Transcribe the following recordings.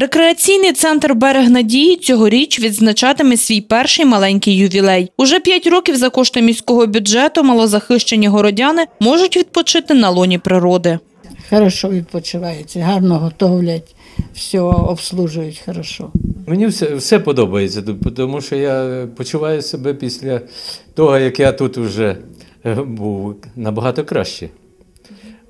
Рекреаційний центр Берег Надії цьогоріч відзначатиме свій перший маленький ювілей. Уже п'ять років за кошти міського бюджету малозахищені городяни можуть відпочити на лоні природи. Хорошо відпочивається, гарно готовлять, все обслужують хорошо. Мені все, все подобається, тому що я почуваю себе після того, як я тут вже е, був набагато краще.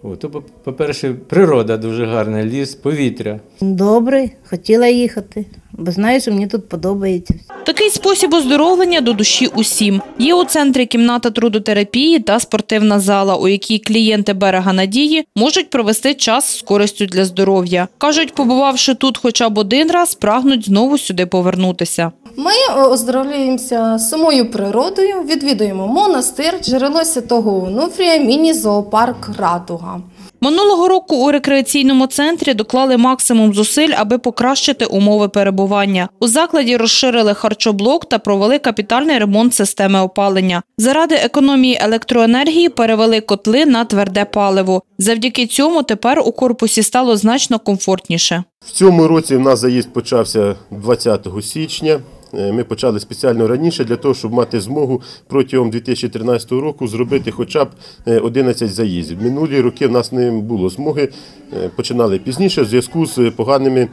То, по- по-перше, природа дуже гарна, ліс, повітря. Добре, хотіла їхати, бо знаєш, мені тут подобається. Такий спосіб оздоровлення до душі усім. Є у центрі кімната трудотерапії та спортивна зала, у якій клієнти берега надії можуть провести час з користю для здоров'я. кажуть, побувавши тут хоча б один раз, прагнуть знову сюди повернутися. Ми е, оздоровлюємося самою природою, відвідуємо монастир, джерело Святого Онуфрія, міні-зоопарк Радуга. Минулого року у рекреаційному центрі доклали максимум зусиль, аби покращити умови перебування. У закладі розширили харчоблок та провели капітальний ремонт системи опалення. Заради економії електроенергії перевели котли на тверде паливо. Завдяки цьому тепер у корпусі стало значно комфортніше. В цьому році в нас заїзд почався 20 січня. Е, Ми почали спеціально раніше для того, щоб мати змогу протягом 2013 року зробити хоча б е, 11 заїздів. Минулі роки в нас не було змоги, е, починали пізніше в зв'язку з поганими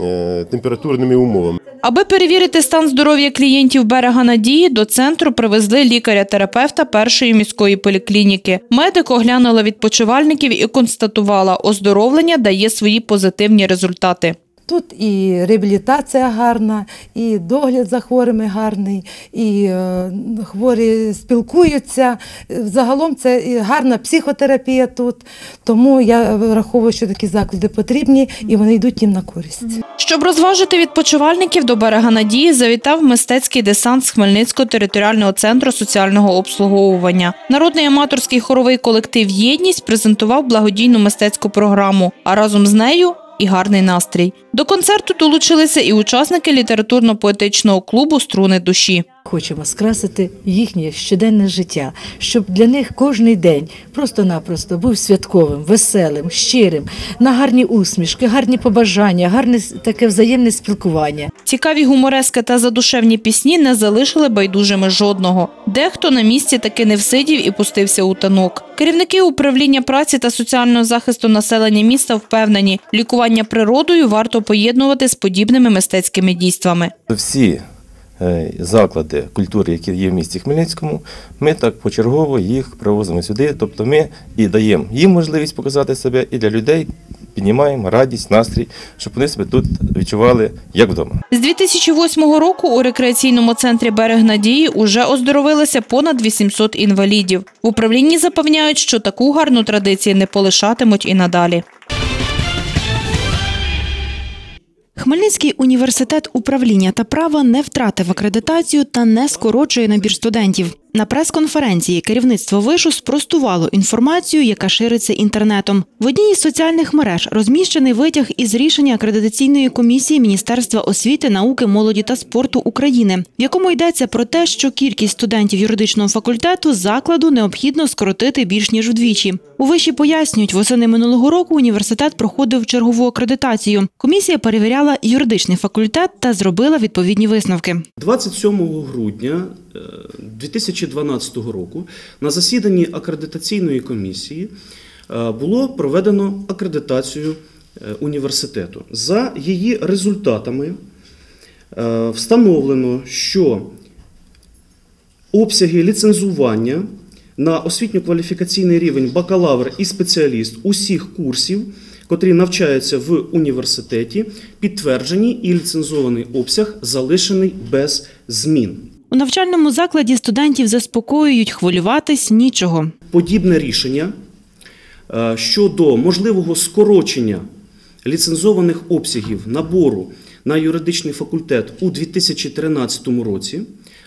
е, температурними умовами. Аби перевірити стан здоров'я клієнтів берега надії, до центру привезли лікаря-терапевта першої міської поліклініки. Медик оглянула відпочивальників і констатувала, оздоровлення дає свої позитивні результати. Тут і реабілітація гарна, і догляд за хворими гарний, і е, хворі спілкуються. Загалом це гарна психотерапія тут. Тому я враховую, що такі заклади потрібні і вони йдуть їм на користь. Щоб розважити відпочивальників до берега надії, завітав мистецький десант з Хмельницького територіального центру соціального обслуговування. Народний аматорський хоровий колектив Єдність презентував благодійну мистецьку програму, а разом з нею і гарний настрій. До концерту долучилися і учасники літературно-поетичного клубу Струни душі. Хочемо скрасити їхнє щоденне життя, щоб для них кожний день просто-напросто був святковим, веселим, щирим, на гарні усмішки, гарні побажання, гарне таке взаємне спілкування. Цікаві гуморески та задушевні пісні не залишили байдужими жодного. Дехто на місці таки не всидів і пустився у танок. Керівники управління праці та соціального захисту населення міста впевнені, лікування природою варто поєднувати з подібними мистецькими дійствами. Всі заклади культури, які є в місті Хмельницькому, ми так почергово їх привозимо сюди. Тобто ми і даємо їм можливість показати себе, і для людей піднімаємо радість, настрій, щоб вони себе тут відчували як вдома. З 2008 року у рекреаційному центрі «Берег Надії» уже оздоровилося понад 800 інвалідів. В управлінні запевняють, що таку гарну традицію не полишатимуть і надалі. Хмельницький університет управління та права не втратив акредитацію та не скорочує набір студентів. На прес-конференції керівництво вишу спростувало інформацію, яка шириться інтернетом. В одній із соціальних мереж розміщений витяг із рішення акредитаційної комісії Міністерства освіти, науки, молоді та спорту України, в якому йдеться про те, що кількість студентів юридичного факультету закладу необхідно скоротити більш ніж вдвічі. У виші пояснюють, восени минулого року університет проходив чергову акредитацію. Комісія перевіряла юридичний факультет та зробила відповідні висновки. 27 грудня е, 2012 року на засіданні акредитаційної комісії е, було проведено акредитацію е, університету. За її результатами е, встановлено, що обсяги ліцензування на освітньо-кваліфікаційний рівень бакалавр і спеціаліст усіх курсів, котрі навчаються в університеті, підтверджені і ліцензований обсяг залишений без змін. У навчальному закладі студентів заспокоюють хвилюватись нічого. Подібне рішення е, щодо можливого скорочення ліцензованих обсягів набору на юридичний факультет у 2013 році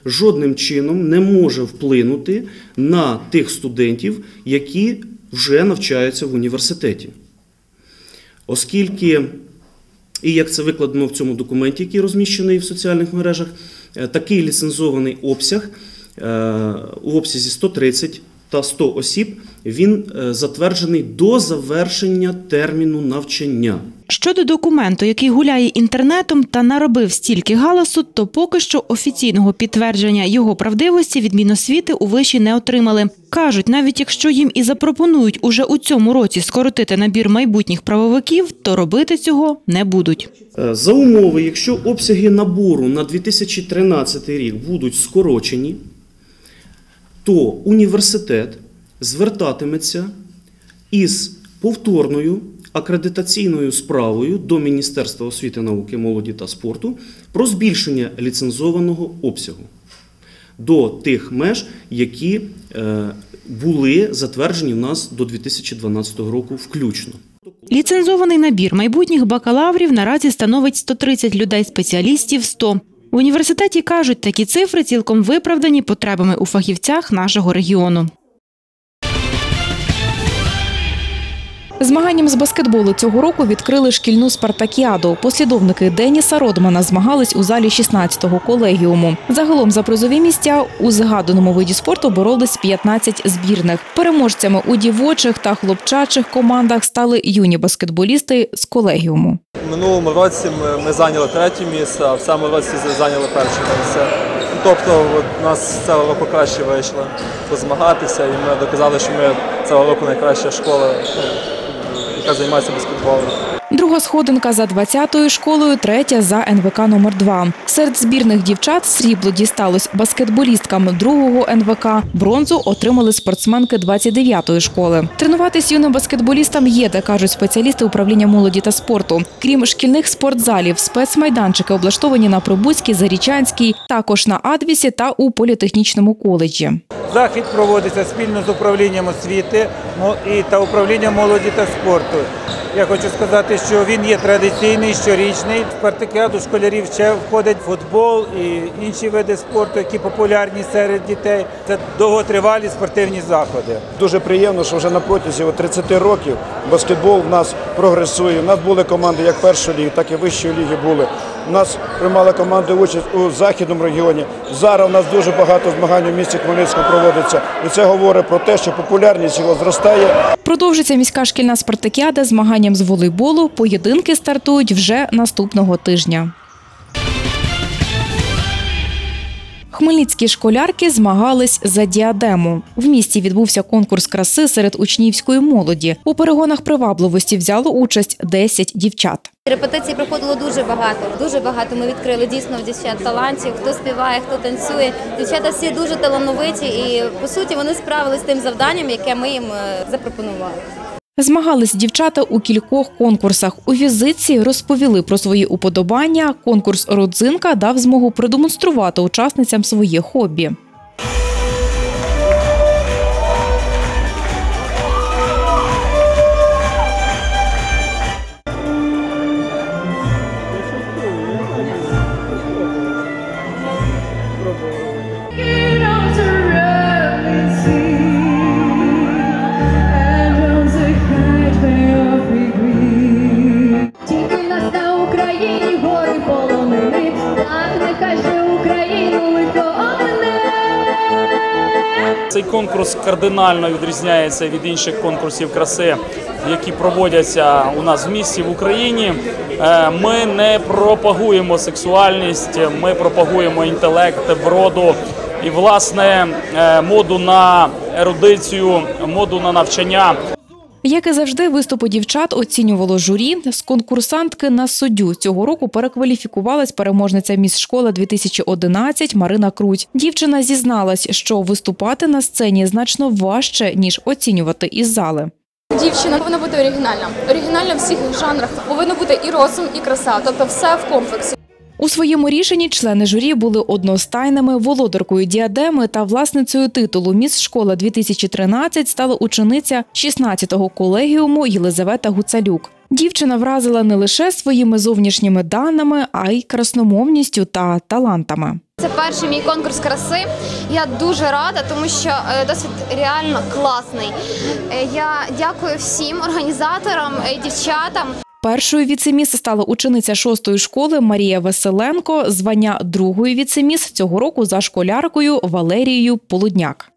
жодним чином не може вплинути на тих студентів, які вже навчаються в університеті. Оскільки, і як це викладено в цьому документі, який розміщений в соціальних мережах, такий ліцензований обсяг е, у обсязі 130 та 100 осіб, він е, затверджений до завершення терміну навчання. Щодо документу, який гуляє інтернетом та наробив стільки галасу, то поки що офіційного підтвердження його правдивості від Міносвіти у виші не отримали. Кажуть, навіть якщо їм і запропонують уже у цьому році скоротити набір майбутніх правовиків, то робити цього не будуть. Е, За умови, якщо обсяги набору на 2013 рік будуть скорочені, то університет звертатиметься із повторною акредитаційною справою до Міністерства освіти, науки, молоді та спорту про збільшення ліцензованого обсягу до тих меж, які е, були затверджені в нас до 2012 року включно. Ліцензований набір майбутніх бакалаврів наразі становить 130 людей-спеціалістів 100. В університеті кажуть, такі цифри цілком виправдані потребами у фахівцях нашого регіону. Змаганням з баскетболу цього року відкрили шкільну спартакіаду. Послідовники Деніса Родмана змагались у залі 16-го колегіуму. Загалом за призові місця у згаданому виді спорту боролись 15 збірних. Переможцями у дівочих та хлопчачих командах стали юні баскетболісти з колегіуму. Минулому році ми, зайняли третє місце, а в цьому році зайняли перше місце. Тобто у нас цього року краще вийшло позмагатися, і ми доказали, що ми цього року найкраща школа, pokazuje masę basketbalową. Né? Друга сходинка за 20-ю школою, третя за НВК номер 2 Серед збірних дівчат срібло дісталось баскетболісткам другого НВК. Бронзу отримали спортсменки 29-ї школи. Тренуватись юним баскетболістам є, де кажуть спеціалісти управління молоді та спорту. Крім шкільних спортзалів, спецмайданчики облаштовані на Пробузькій, Зарічанській, також на Адвісі та у політехнічному коледжі. Захід проводиться спільно з управлінням освіти та управлінням молоді та спорту. Я хочу сказати, що він є традиційний, щорічний. В спартакіаду школярів ще входить футбол і інші види спорту, які популярні серед дітей. Це довготривалі спортивні заходи. Дуже приємно, що вже на протязі 30 років баскетбол в нас прогресує. У нас були команди як першої ліги, так і вищої ліги були. У нас приймали команди участь у західному регіоні. Зараз у нас дуже багато змагань у місті Хмельницькому проводиться. І це говорить про те, що популярність його зростає. Продовжиться міська шкільна спартакіада змаганням з волейболу. Поєдинки стартують вже наступного тижня. Хмельницькі школярки змагались за діадему. В місті відбувся конкурс краси серед учнівської молоді. У перегонах привабливості взяло участь 10 дівчат. Репетицій проходило дуже багато. Дуже багато ми відкрили дійсно в дівчат талантів. Хто співає, хто танцює. Дівчата всі дуже талановиті, і по суті вони справились з тим завданням, яке ми їм е, запропонували. Змагались дівчата у кількох конкурсах. У візитці розповіли про свої уподобання. Конкурс Родзинка дав змогу продемонструвати учасницям своє хобі. Цей конкурс кардинально відрізняється від інших конкурсів краси, які проводяться у нас в місті в Україні. Е, Ми не пропагуємо сексуальність, ми пропагуємо інтелект, вроду і власне е, моду на ерудицію, моду на навчання. Як і завжди, виступи дівчат оцінювало журі. З конкурсантки на суддю цього року перекваліфікувалась переможниця міс школа 2011 Марина Круть. Дівчина зізналась, що виступати на сцені значно важче ніж оцінювати із зали. Дівчина повинна бути оригінальна. Оригінальна в всіх жанрах. Повинно бути і розум, і краса, тобто все в комплексі. У своєму рішенні члени журі були одностайними володаркою діадеми та власницею титулу Міс школа 2013 стала учениця 16-го колегіуму Єлизавета Гуцалюк. Дівчина вразила не лише своїми зовнішніми даними, а й красномовністю та талантами. Це перший мій конкурс краси. Я дуже рада, тому що е, досвід реально класний. Е, Я дякую всім організаторам, е, дівчатам. Першою віцеміс стала учениця шостої школи Марія Веселенко, звання другої віцеміс цього року за школяркою Валерією Полудняк.